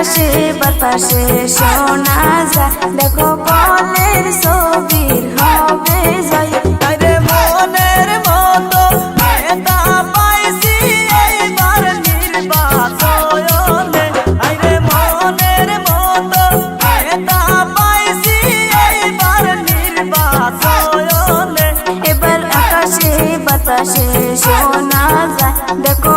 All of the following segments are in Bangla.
আকাশে বাতাসে শোনা যায়। দেখো কলের ছবির হবে জয়। আরে মনের মতো নেতা পাইছি এইবার নির্বাচনে। আরে মনের মতো নেতা পাইছি এইবার নির্বাচনে। এবার আকাশে বাতাসে শোনা যায়। দেখো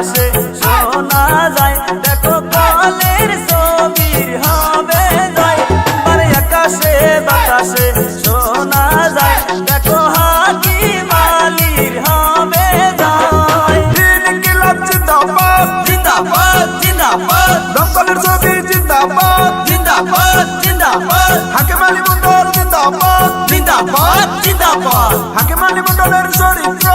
বাতাসে শোনা যায়। দেখো কলের ছবির হবে জয়। এবার আকাশে বাতাসে শোনা যায়। দেখো হাকি মালির হবে জয়। ইনকিলাব জিন্দাবাদ জিন্দাবাদ জিন্দাবাদ। দমকলের ছবি জিন্দাবাদ জিন্দাবাদ জিন্দাবাদ। হাকিম আলী মন্ডল জিন্দাবাদ জিন্দাবাদ জিন্দাবাদ। হাকিম আলী মন্ডলের চরিত্র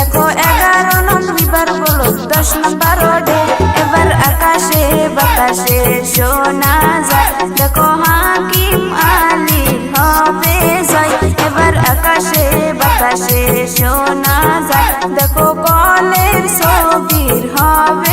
দেখো এগারো নং বিবার বলো দশ নম্বর রোডে। এবার আকাশে বাতাসে শোনা যায়। দেখো হাকিম আলী হবে জয়। এবার আকাশে বাতাসে শোনা যায়। দেখো কলের ছবির হবে